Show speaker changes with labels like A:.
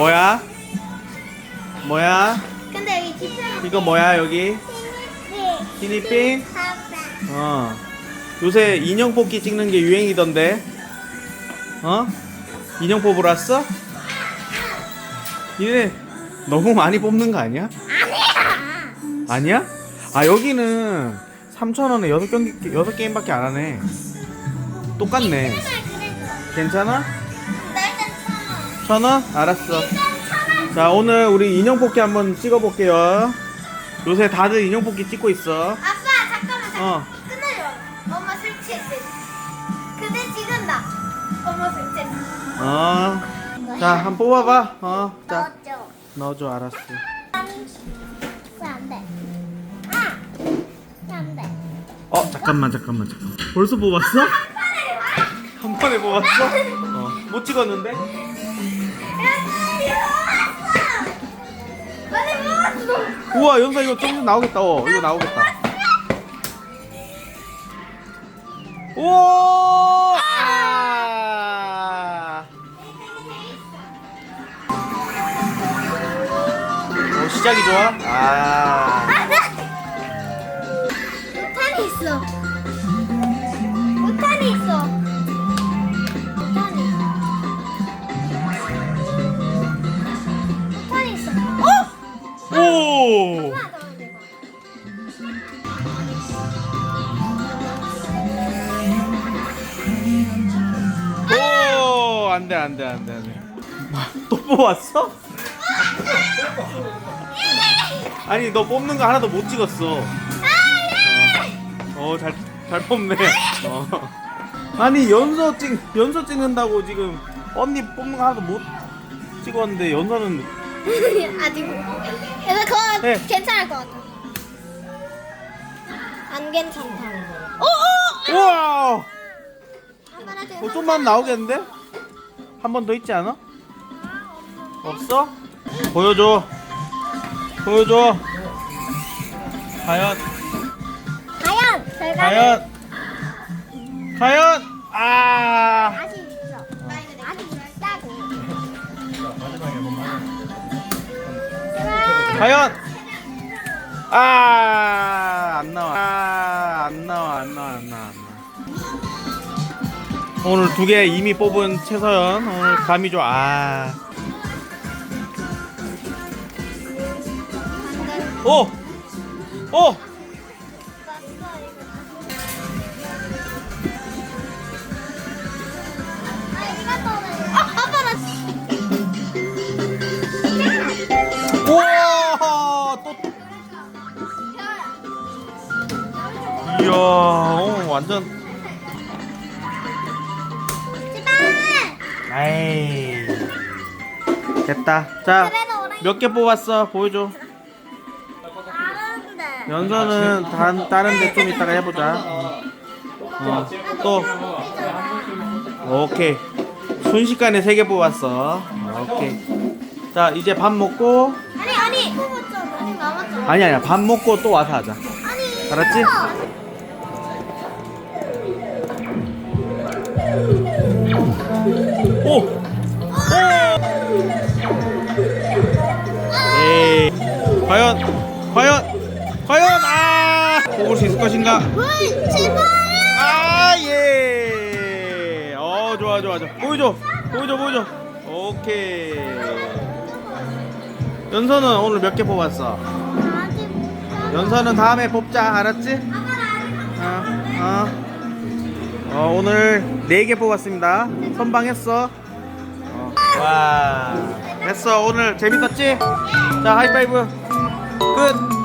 A: 뭐야? 뭐야?
B: 근데 여기 집사람
A: 이거 뭐야 여기?
B: 네.
A: 티니핑?
B: 아빠.
A: 어. 요새 인형 뽑기 찍는 게 유행이던데. 어? 인형 뽑으러 왔어? 얘네 너무 많이 뽑는 거 아니야?
B: 아니야.
A: 아니야? 아 여기는 3,000원에 6경기, 6게임밖에 안 하네. 똑같네. 괜찮아?
B: 나천 원.
A: 1,000원? 알았어. 자 오늘 우리 인형 뽑기 한번 찍어볼게요. 요새 다들 인형 뽑기 찍고 있어.
B: 아빠 잠깐만 잠깐만.
A: 어.
B: 끊어줘. 엄마 설치했어. 근데 찍은다. 엄마 설치했어.
A: 어. 자 한번 뽑아봐. 어. 자
B: 넣었죠.
A: 넣어줘 알았어.
B: 안 돼. 아. 안 돼.
A: 어 잠깐만 잠깐만 잠깐만. 벌써 뽑았어? 한 번에 뽑았어? 어. 못 찍었는데? 우와 연사 이거 좀 나오겠다. 어 이거 나오겠다. 오! 아! 어, 시작이 좋아? 아.
B: 우탄이 있어.
A: 안 돼, 안 돼, 안 돼, 안 돼. 또 뽑았어? 아니, 너 뽑는 거 하나도 못 찍었어. 어, 어, 잘, 잘 뽑네. 어. 아니, 연서 찍, 연서 찍는다고 지금 언니 뽑는 거 하나도 못 찍었는데, 연서는.
B: 아직. 그래서 그거
A: 네.
B: 괜찮을 것 같아. 안 괜찮다. 오, 오!
A: 우와!
B: 아빠한테
A: 어, 좀만 나오겠는데? 한 번 더 있지 않아? 없어? 보여줘. 보여줘. 과연,
B: 과연 결과는
A: 과연, 과연, 아!
B: 아직 있어. 아직 있다고. 제발.
A: 과연, 아! 안 나와. 아, 안 나와, 안 나와, 안 나와, 안 나와. 오늘 두 개 이미 뽑은 최서연. 오늘 감이 좋아. 아. 오! 오! 이야, 어, 완전 에이. 됐다. 자, 몇 개 뽑았어? 보여줘. 연서는 단, 다른 데 좀 이따가 해보자. 어, 또. 오케이. 순식간에 세 개 뽑았어. 오케이. 자, 이제 밥 먹고.
B: 아니 아니 남았잖아
A: 아니, 아니야. 밥 먹고 또 와서 하자.
B: 아니
A: 알았지? 오! 오! 에이. 과연, 과연, 과연, 아! 뽑을 수 있을 것인가? 아, 예! 어, 좋아, 좋아, 좋아. 보여줘, 보여줘, 보여줘. 오케이. 연서는 오늘 몇 개 뽑았어? 연서는 다음에 뽑자, 알았지? 어, 어. 어, 오늘 4개 뽑았습니다. 선방했어. 어. 와. 됐어. 오늘 재밌었지? 자, 하이파이브. 끝.